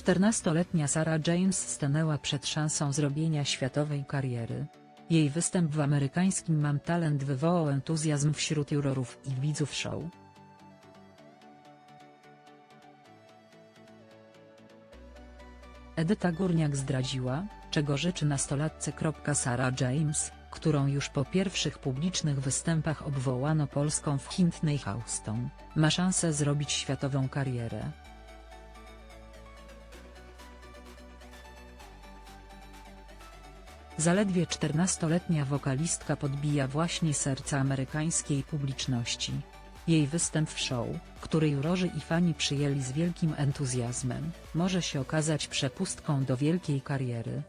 14-letnia Sarah James stanęła przed szansą zrobienia światowej kariery. Jej występ w amerykańskim Mam Talent wywołał entuzjazm wśród jurorów i widzów show. Edyta Górniak zdradziła, czego życzy nastolatce. Sarah James, którą już po pierwszych publicznych występach obwołano Polską w Whitney Houston, ma szansę zrobić światową karierę. Zaledwie 14-letnia wokalistka podbija właśnie serca amerykańskiej publiczności. Jej występ w show, który jurorzy i fani przyjęli z wielkim entuzjazmem, może się okazać przepustką do wielkiej kariery.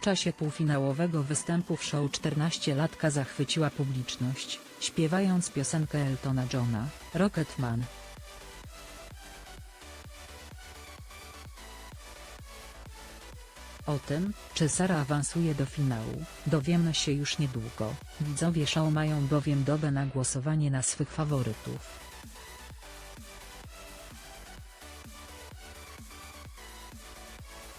W czasie półfinałowego występu w show 14-latka zachwyciła publiczność, śpiewając piosenkę Eltona Johna, Rocketman. Tym, czy Sara awansuje do finału, dowiemy się już niedługo. Widzowie show mają bowiem dobę na głosowanie na swych faworytów.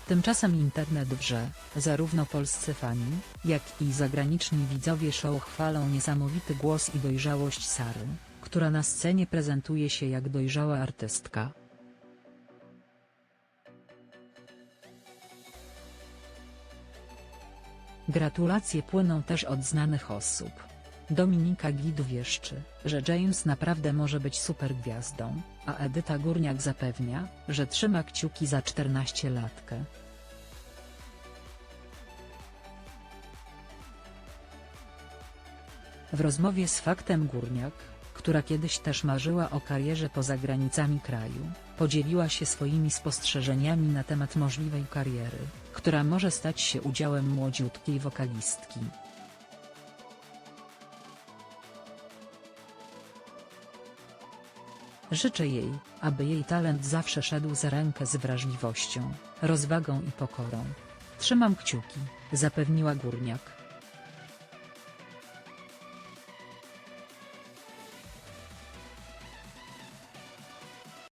Tymczasem internet wrze, zarówno polscy fani, jak i zagraniczni widzowie show chwalą niesamowity głos i dojrzałość Sary, która na scenie prezentuje się jak dojrzała artystka. Gratulacje płyną też od znanych osób. Dominika Gid wieszczy, że James naprawdę może być super gwiazdą, a Edyta Górniak zapewnia, że trzyma kciuki za 14-latkę. W rozmowie z Faktem Górniak, która kiedyś też marzyła o karierze poza granicami kraju, podzieliła się swoimi spostrzeżeniami na temat możliwej kariery, która może stać się udziałem młodziutkiej wokalistki. Życzę jej, aby jej talent zawsze szedł za rękę z wrażliwością, rozwagą i pokorą. Trzymam kciuki, zapewniła Górniak.